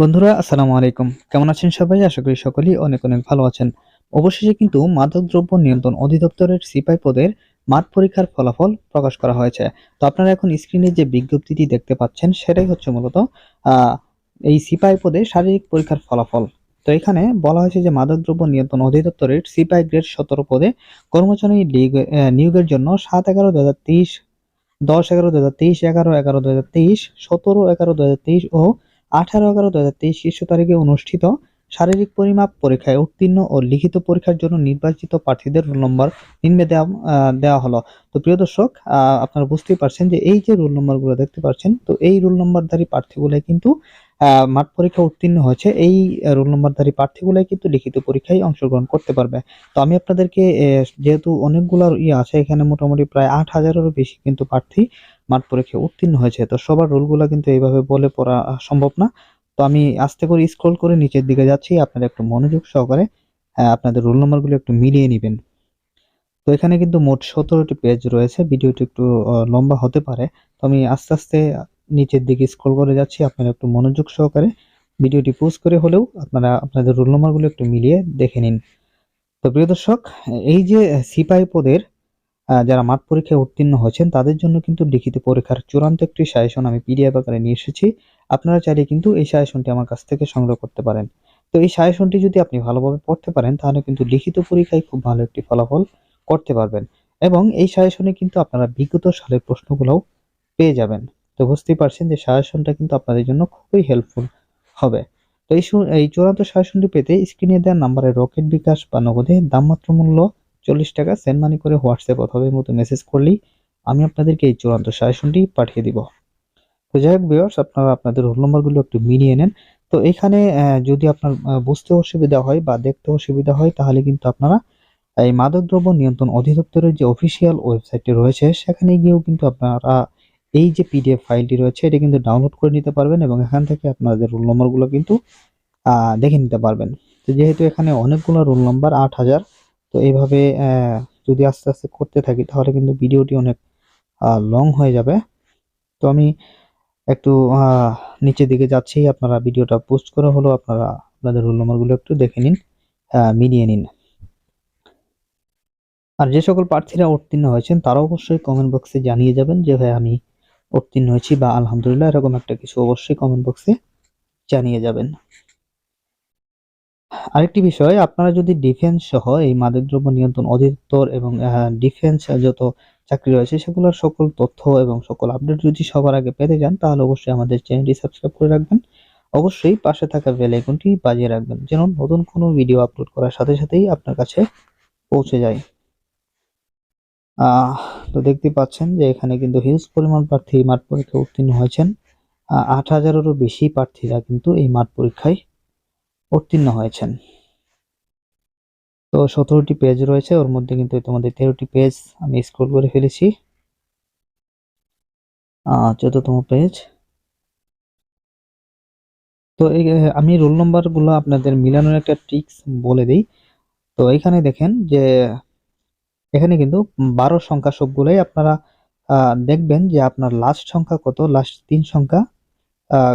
বন্ধুরা, আসসালামু আলাইকুম। কেমন আছেন সবাই? আশা করি সকলেই অনেক অনেক ভালো আছেন। অবশেষে কিন্তু মাদকদ্রব্য নিয়ন্ত্রণ অধিদপ্তরের সিপাই পদের মাঠ পরীক্ষার ফলাফল প্রকাশ করা হয়েছে। তো আপনারা এখন স্ক্রিনে যে বিজ্ঞপ্তিটি দেখতে পাচ্ছেন, সেটাই হচ্ছে মূলত এই সিপাই পদে শারীরিক পরীক্ষার ফলাফল। তো এখানে বলা হয়েছে যে, মাদকদ্রব্য নিয়ন্ত্রণ অধিদপ্তরের সিপাই গ্রেড সতেরো পদে কর্মচারী লিগ- নিয়োগের জন্য সাত এগারো দু হাজার তেইশ, দশ এগারো দু হাজার তেইশ, এগারো এগারো দু হাজার তেইশ, সতেরো এগারো দু হাজার তেইশ ও আঠারো এগারো দু হাজার তেইশ শীর্ষ তারিখে অনুষ্ঠিত শারীরিক পরিমাপ পরীক্ষায় উত্তীর্ণ ও লিখিত পরীক্ষার জন্য নির্বাচিত প্রার্থীদের রোল নম্বর নিম্নে দেওয়া দেওয়া হলো। তো প্রিয় দর্শক আপনারা বুঝতেই পারছেন যে এই যে রোল নম্বরগুলো দেখতে পাচ্ছেন, তো এই রোল নম্বরধারী প্রার্থীগুলাই কিন্তু মাঠ পরীক্ষা উত্তীর্ণ হয়েছে। এই রোল নম্বরধারী প্রার্থীগুলাই কিন্তু লিখিত পরীক্ষায় অংশগ্রহণ করতে পারবে। তো আমি আপনাদেরকে যেহেতু অনেকগুলো ইয়ে আছে, এখানে মোটামুটি প্রায় আট হাজারেরও বেশি কিন্তু প্রার্থী মাঠ পরীক্ষায় উত্তীর্ণ হয়েছে। তো সবার রোলগুলো কিন্তু এইভাবে বলে পড়া সম্ভব না। তো আমি আস্তে করে স্ক্রল করে নিচের দিকে যাচ্ছি। আপনারা একটু মনোযোগ সহকারে আহ, আপনাদের রোল নাম্বারগুলো একটু মিলিয়ে নেবেন। তো এখানে কিন্তু মোট সতেরোটি পেজ রয়েছে। ভিডিওটি একটু লম্বা হতে পারে। তো আমি আস্তে আস্তে নিচের দিকে স্ক্রল করে যাচ্ছি। আপনারা একটু মনোযোগ সহকারে ভিডিওটি পোজ করে হলেও আপনারা আপনাদের রোল নাম্বারগুলো একটু মিলিয়ে দেখে নিন। তো প্রিয় দর্শক এই যে সিপাহী পদের যারা মাঠ পরীক্ষায় উত্তীর্ণ হয়েছেন, তাদের জন্য কিন্তু লিখিত পরীক্ষার চূড়ান্ত একটি সাজেশন আমি পিডিএফ আকারে নিয়ে এসেছি। আপনারা চাইলে কিন্তু এই সাজেশনটি আমার কাছ থেকে সংগ্রহ করতে পারেন। তো এই সাজেশনটি যদি আপনি ভালোভাবে পড়তে পারেন, তাহলে কিন্তু লিখিত পরীক্ষায় খুব ভালো একটি ফলাফল করতে পারবেন এবং এই সাজেশনে কিন্তু আপনারা বিগত সালের প্রশ্নগুলোও পেয়ে যাবেন। তো বুঝতেই পারছেন যে সাজেশনটা কিন্তু আপনাদের জন্য খুবই হেল্পফুল হবে। তো এই এই চূড়ান্ত সাজেশনটি পেতে স্ক্রিনে দেওয়া নাম্বারে রকেট বিকাশ বা নগদে দামমাত্র মূল্য চল্লিশ টাকা সেন্ড মানি করে হোয়াটসঅ্যাপ অথবা মতো মেসেজ করলেই আমি আপনাদেরকে এই চূড়ান্ত সাজেশনটি পাঠিয়ে দিব। তো যাই হোক ভিউয়ার্স আপনারা আপনাদের রোল নম্বরগুলো একটু মিলিয়ে নেন। তো এখানে যদি আপনার বুঝতে অসুবিধা হয় বা দেখতে অসুবিধা হয়, তাহলে কিন্তু আপনারা এই মাদকদ্রব্য নিয়ন্ত্রণ অধিদপ্তরের যে অফিসিয়াল ওয়েবসাইটটি রয়েছে, সেখানে গিয়েও কিন্তু আপনারা এই যে পিডিএফ ফাইলটি রয়েছে, এটা কিন্তু ডাউনলোড করে নিতে পারবেন এবং এখান থেকে আপনাদের রোল নম্বরগুলো কিন্তু দেখে নিতে পারবেন। তো যেহেতু এখানে অনেকগুলো রোল নম্বর আট হাজার তো এইভাবে যদি আস্তে আস্তে করতে থাকি, তাহলে কিন্তু ভিডিওটি অনেক লং হয়ে যাবে। তো আমি একটু নিচের দিকে যাচ্ছি। আপনারা ভিডিওটা পোস্ট করে হলো আপনারা আপনাদের রোল নম্বরগুলো একটু দেখে নিন মিলিয়ে নিন। আর যে সকল প্রার্থীরা উত্তীর্ণ হয়েছেন তারা অবশ্যই কমেন্ট বক্সে জানিয়ে যাবেন যে, ভাই, আমি উত্তীর্ণ হয়েছি বা আলহামদুলিল্লাহ, এরকম একটা কিছু অবশ্যই কমেন্ট বক্সে জানিয়ে যাবেন। আরেকটি বিষয়, আপনারা যদি ডিফেন্স সহ এই মাদকদ্রব্য নিয়ন্ত্রণ অধিদপ্তর এবং ডিফেন্স যত চাকরি রয়েছে সেগুলোর সকল তথ্য এবং সকল আপডেট যদি সবার আগে পেতে চান, তাহলে অবশ্যই আমাদের চ্যানেলটি সাবস্ক্রাইব করে রাখবেন। অবশ্যই পাশে থাকা বেল আইকনটি বাজিয়ে রাখবেন, যেন নতুন কোনো ভিডিও আপলোড করার সাথে সাথেই আপনার কাছে পৌঁছে যায়। তো দেখতে পাচ্ছেন যে এখানে কিন্তু হিউজ পরিমাণ প্রার্থী মাঠ পরীক্ষায় উত্তীর্ণ হয়েছেন। আট হাজারেরও বেশি প্রার্থীরা কিন্তু এই মাঠ পরীক্ষায় উত্তীর্ণ হয়েছেন। তো সতেরোটি পেজ রয়েছে, ওর মধ্যে কিন্তু তোমাদের তেরোটি পেজ আমি স্ক্রল করে ফেলেছি। চোদ্দতম পেজ তো আমি রোলগুলো আপনাদের মিলানোর একটা ট্রিক্স বলে দিই। তো এখানে দেখেন যে, এখানে কিন্তু বারো সংখ্যা সবগুলোই আপনারা দেখবেন যে আপনার লাস্ট সংখ্যা কত? লাস্ট তিন সংখ্যা।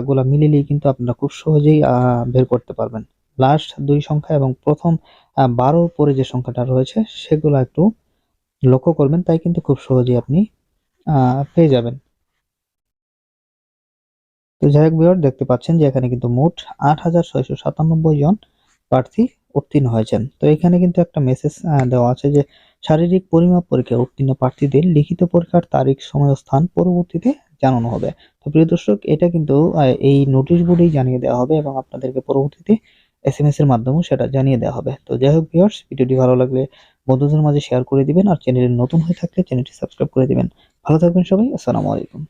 গুলা মিলিলেই কিন্তু আপনারা খুব সহজেই বের করতে পারবেন। লাস্ট দুই সংখ্যা এবং প্রথম বারোর পরে যে সংখ্যাটা রয়েছে, সেগুলো একটু লক্ষ্য করবেন, তাই কিন্তু খুব সহজেই আপনি পেয়ে যাবেন। তো যাই হোক ভিউয়ার, দেখতে পাচ্ছেন যে এখানে কিন্তু মোট আট হাজার ছয়শো সাতানব্বই জন প্রার্থী উত্তীর্ণ হয়েছেন। তো এখানে কিন্তু একটা মেসেজ দেওয়া আছে যে, শারীরিক পরিমাপ পরীক্ষায় উত্তীর্ণ প্রার্থীদের লিখিত পরীক্ষার তারিখ সময় স্থান পরবর্তীতে জানানো হবে। তো প্রিয় দর্শক, এটা কিন্তু এই নোটিশ বোর্ডেই জানিয়ে দেওয়া হবে এবং আপনাদেরকে পরবর্তীতে এস এম এস এর মাধ্যমেও সেটা জানিয়ে দেওয়া হবে। তো যাই হোক ভিউয়ার্স ভিডিওটি ভালো লাগলে বন্ধুদের মাঝে শেয়ার করে দিবেন আর চ্যানেলে নতুন হয়ে থাকলে চ্যানেলটি সাবস্ক্রাইব করে দিবেন। ভালো থাকবেন সবাই, আসসালামু আলাইকুম।